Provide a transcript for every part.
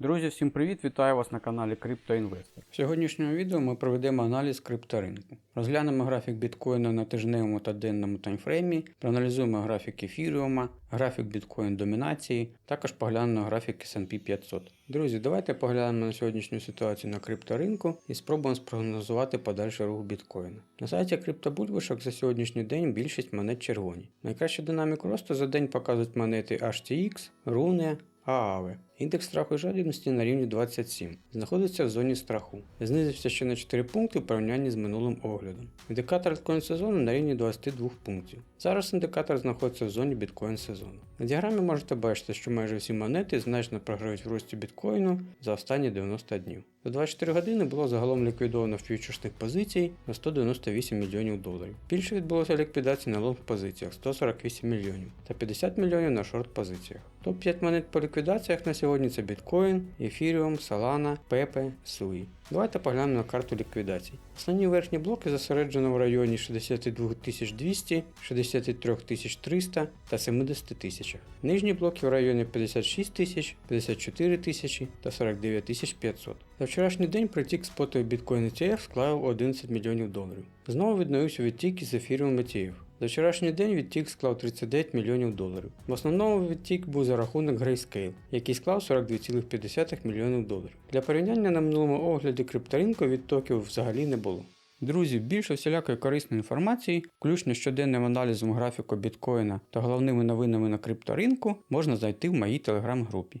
Друзі, всім привіт! Вітаю вас на каналі CryptoInvestor. В сьогоднішньому відео ми проведемо аналіз крипторинку. Розглянемо графік біткоїна на тижневому та денному таймфреймі, проаналізуємо графік ефіріума, графік біткоін домінації, також поглянемо графік S&P 500. Друзі, давайте поглянемо на сьогоднішню ситуацію на крипторинку і спробуємо спрогнозувати подальший рух біткоїна. На сайті криптобульбашок за сьогоднішній день більшість монет червоні. Найкращу динаміку росту за день показують монети HTX, Rune, ААВ. Індекс страху і жадібності на рівні 27. Знаходиться в зоні страху. Знизився ще на 4 пункти в порівнянні з минулим оглядом. Індикатор біткоін сезону на рівні 22 пунктів. Зараз індикатор знаходиться в зоні біткоін сезону. На діаграмі можете бачити, що майже всі монети значно програють в рості біткоїну за останні 90 днів. За 24 години було загалом ліквідовано фьючерсних позицій на 198 мільйонів доларів. Більше відбулося ліквідацій на лонг позиціях 148 мільйонів та 50 мільйонів на шорт позиціях. Топ-5 монет по ліквідаціях на сьогодні це біткоін, ефіріум, Solana, Pepe, Sui. Давайте поглянемо на карту ліквідацій. Основні верхні блоки зосереджено в районі 62 200, 63 300 та 70 тисячах. Нижні блоки в районі 56 тисяч, 54 тисячі та 49 500. За вчорашній день притік спотовий біткоін ETF склав 11 мільйонів доларів. Знову відновився відтік із ефіріум ETF. За вчорашній день відтік склав 39 мільйонів доларів. В основному відтік був за рахунок Grayscale, який склав 42,5 мільйонів доларів. Для порівняння на минулому огляді крипторинку відтоків взагалі не було. Друзі, більше всілякої корисної інформації, включно щоденним аналізом графіку біткоїна та головними новинами на крипторинку, можна знайти в моїй телеграм-групі.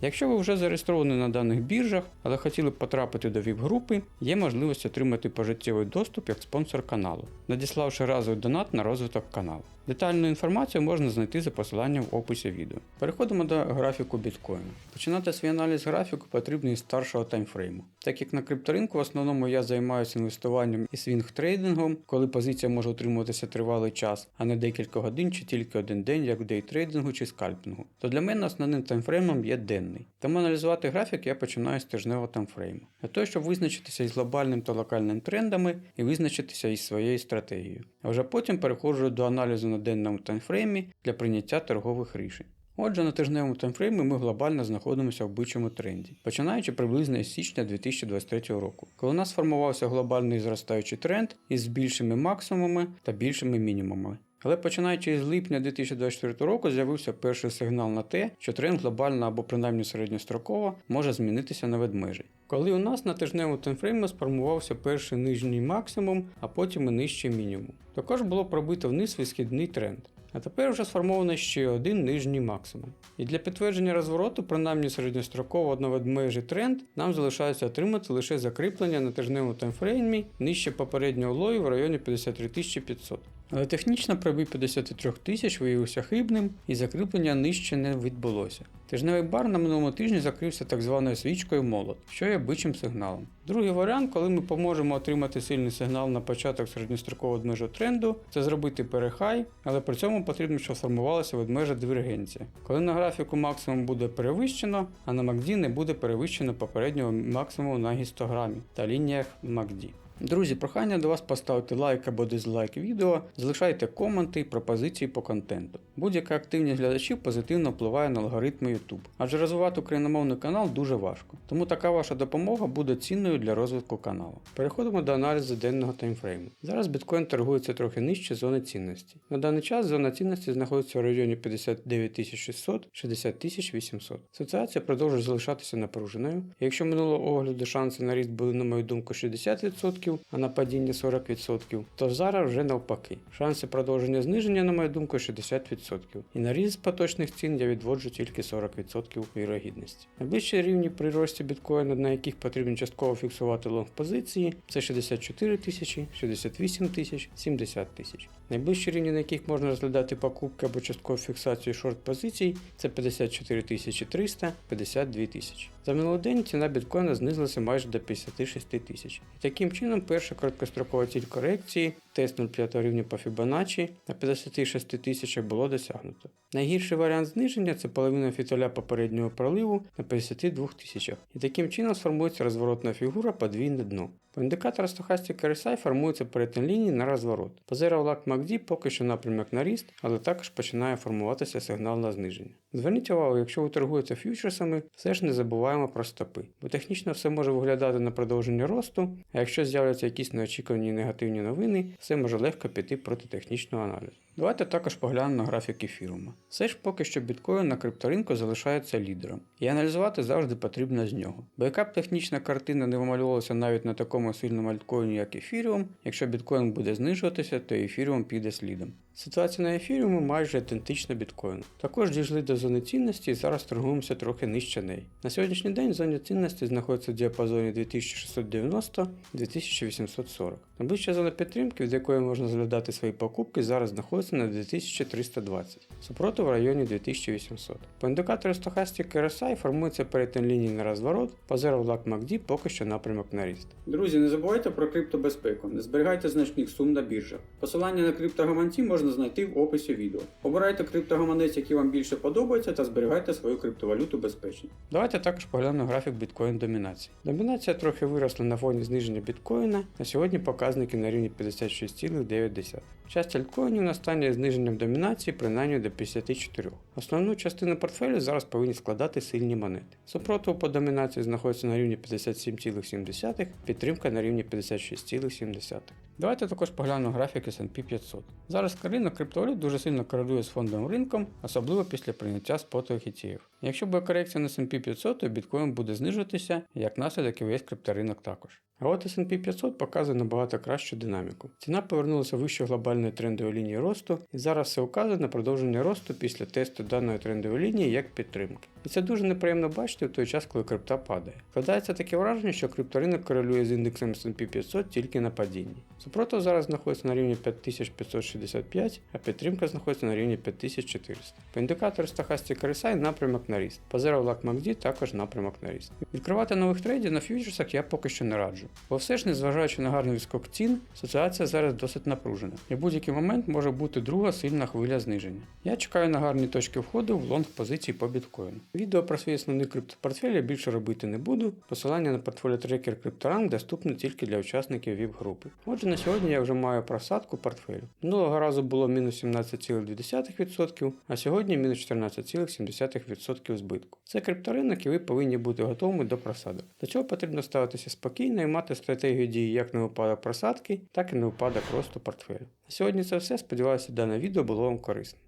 Якщо ви вже зареєстровані на даних біржах, але хотіли б потрапити до ВІП-групи, є можливість отримати пожиттєвий доступ як спонсор каналу, надіславши разовий донат на розвиток каналу. Детальну інформацію можна знайти за посиланням в описі відео. Переходимо до графіку біткоїну. Починати свій аналіз графіку потрібно із старшого таймфрейму. Так як на крипторинку в основному я займаюся інвестуванням і свінг-трейдингом, коли позиція може утримуватися тривалий час, а не декілька годин чи тільки один день, як в дейтрейдингу чи скальпінгу, то для мене основним таймфреймом є денний. Тому аналізувати графік я починаю з тижневого таймфрейму. Для того, щоб визначитися із глобальним та локальним трендами і визначитися із своєю стратегією. А вже потім переходжу до аналізу на денному таймфреймі для прийняття торгових рішень. Отже, на тижневому таймфреймі ми глобально знаходимося в бичому тренді, починаючи приблизно з січня 2023 року, коли у нас сформувався глобальний зростаючий тренд із більшими максимумами та більшими мінімумами. Але починаючи з липня 2024 року з'явився перший сигнал на те, що тренд глобально або принаймні середньостроково може змінитися на ведмежий. Коли у нас на тижневому таймфреймі сформувався перший нижній максимум, а потім і нижчий мінімум. Також було пробито вниз висхідний тренд. А тепер вже сформовано ще один нижній максимум. І для підтвердження розвороту, принаймні середньостроково одноведмежий тренд, нам залишається отримати лише закріплення на тижневому таймфреймі нижче попереднього лою в районі 53 500. Але технічно пробій 53 тисяч виявився хибним і закріплення нижче не відбулося. Тижневий бар на минулому тижні закрився так званою свічкою молот, що є бичим сигналом. Другий варіант, коли ми поможемо отримати сильний сигнал на початок середньострокового ведмежого тренду, це зробити перехай, але при цьому потрібно, щоб сформувалася ведмежа дивергенція. Коли на графіку максимум буде перевищено, а на MACD не буде перевищено попереднього максимуму на гістограмі та лініях MACD. Друзі, прохання до вас поставити лайк або дизлайк відео, залишайте коменти і пропозиції по контенту. Будь-яка активність глядачів позитивно впливає на алгоритми YouTube, адже розвивати україномовний канал дуже важко. Тому така ваша допомога буде цінною для розвитку каналу. Переходимо до аналізу денного таймфрейму. Зараз біткоін торгується трохи нижче зони цінності. На даний час зона цінності знаходиться в районі 59 600 60 800. Ситуація продовжує залишатися напруженою. Якщо минулого огляду шанси на ріст були, на мою думку, 60%, а на падіння 40%, то зараз вже навпаки. Шанси продовження зниження, на мою думку, 60%. І на ріст поточних цін я відводжу тільки 40% вірогідності. Найближчі рівні при рості біткоїна, на яких потрібно частково фіксувати лонг позиції, це 64 тисячі, 68 тисяч, 70 тисяч. Найближчі рівні, на яких можна розглядати покупки або часткову фіксацію шорт позицій, це 54 300, 52 тисячі. За минулий день ціна біткоїна знизилася майже до 56 тисяч. Таким чином, перша короткострокова ціль корекції, тест 0,5 рівня по Fibonacci на 56 тисячах було досягнуто. Найгірший варіант зниження це половина фітоля попереднього проливу на 52 тисячах. І таким чином сформується розворотна фігура подвійне дно. По індикатору Stochastic RSI формується перетин лінії на розворот. По Zero Lag MACD поки що напрямок на ріст, але також починає формуватися сигнал на зниження. Зверніть увагу, якщо ви торгуєте фьючерсами, все ж не забуваємо про стопи, бо технічно все може виглядати на продовження росту, а якщо з'являться якісь неочікувані негативні новини, все може легко піти проти технічного аналізу. Давайте також поглянемо на графік ефірума. Все ж поки що біткоін на крипторинку залишається лідером, і аналізувати завжди потрібно з нього. Бо яка б технічна картина не вималювалася навіть на такому сильному альткоїні, як ефіріум, якщо біткоін буде знижуватися, то ефіріум піде слідом. Ситуація на ефіріумі майже ідентична біткоїну. Також дійшли до зони цінності і зараз торгуємося трохи нижче неї. На сьогоднішній день зона цінності знаходиться в діапазоні 2690-2840. Найближча зона підтримки, від якої можна розглядати свої покупки, зараз знаходиться на 2320, супротив в районі 2800. По індикатору Stochastic RSI формується перетин лінії на розворот, по Zero Lag MACD поки що напрямок на ріст. Друзі, не забувайте про криптобезпеку, не зберігайте значних сум на біржах. Посилання на криптогаманці можна знайти в описі відео. Обирайте криптогаманець, який вам більше подобається, та зберігайте свою криптовалюту безпечно. Давайте також поглянемо графік біткоін домінації. Домінація трохи виросла на фоні зниження біткоїна. На сьогодні показники на рівні 56,9. Часть альткоїнів на зниження зниженням домінації принаймні до 54. Основну частину портфелю зараз повинні складати сильні монети. Супротив по домінації знаходиться на рівні 57,7, підтримка на рівні 56,7. Давайте також поглянемо графік S&P 500. Зараз ринок криптовалют дуже сильно корелює з фондовим ринком, особливо після прийняття спотових ETF. Якщо буде корекція на S&P 500, то біткоін буде знижуватися, як наслідок і весь крипторинок також. А от S&P 500 показує набагато кращу динаміку. Ціна повернулася вище глобальної трендової лінії росту, і зараз все указує на продовження росту після тесту даної трендової лінії як підтримки. І це дуже неприємно бачити в той час, коли крипта падає. Складається таке враження, що крипторинок корелює з індексом S&P 500 тільки на падінні. Супротив зараз знаходиться на рівні 5565, а підтримка знаходиться на рівні 5400. По індикатору Stochastic RSI напрямок на ріст. По Zero Lag MACD також напрямок на ріст. Відкривати нових трейдів на фьючерсах я поки що не раджу. Бо все ж, незважаючи на гарний відскок цін, ситуація зараз досить напружена. І в будь-який момент може бути друга сильна хвиля зниження. Я чекаю на гарні точки входу в лонг позиції по біткоїну. Відео про свій основний криптопортфель я більше робити не буду. Посилання на портфоліо трекер CryptoRank доступне тільки для учасників VIP групи. Отже, на сьогодні я вже маю просадку портфелю. Минулого разу було мінус 17,2%, а сьогодні мінус 14,7% збитку. Це крипторинок і ви повинні бути готовими до просадок. До цього потрібно ставитися спокійно і мати стратегію дії як на випадок просадки, так і на випадок росту портфелю. На сьогодні це все. Сподіваюся, дане відео було вам корисним.